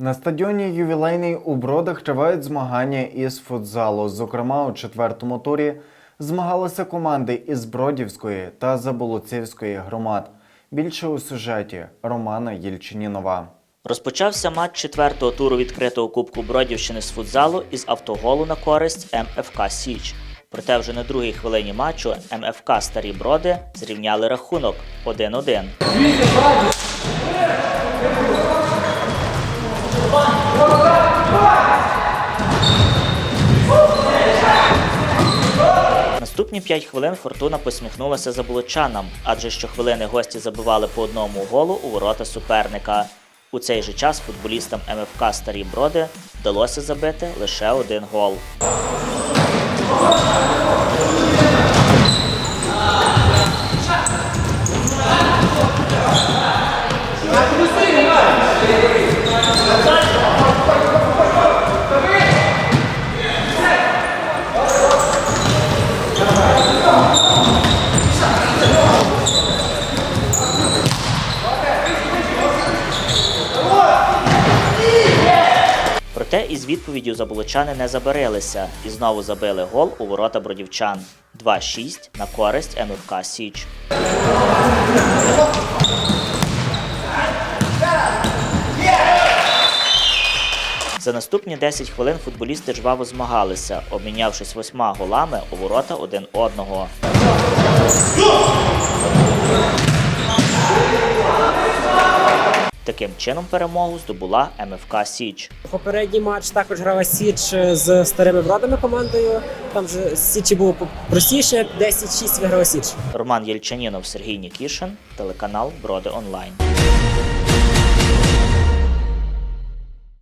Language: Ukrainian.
На стадіоні ювілейний у Бродах тривають змагання із футзалу. Зокрема, у четвертому турі змагалися команди із Бродівської та Заболоцівської громад. Більше у сюжеті Романа Єльчинінова. Розпочався матч четвертого туру відкритого Кубку Бродівщини з футзалу із автоголу на користь МФК Січ. Проте вже на другій хвилині матчу МФК Старі Броди зрівняли рахунок 1-1. Наступні 5 хвилин Фортуна посміхнулася заболочанам, адже щохвилини гості забивали по одному голу у ворота суперника. У цей же час футболістам МФК Старі Броди вдалося забити лише один гол. Проте із відповіддю заболочани не забарилися і знову забили гол у ворота бродівчан 2-6 на користь НУК Січ. За наступні 10 хвилин футболісти жваво змагалися, обмінявшись восьма голами у ворота один одного. Таким чином перемогу здобула МФК Січ. Попередній матч також грала Січ з старими бродами командою. Там вже Січі було простіше. 10-6 виграла Січ. Роман Єльчанінов, Сергій Нікішин, телеканал Броди Онлайн.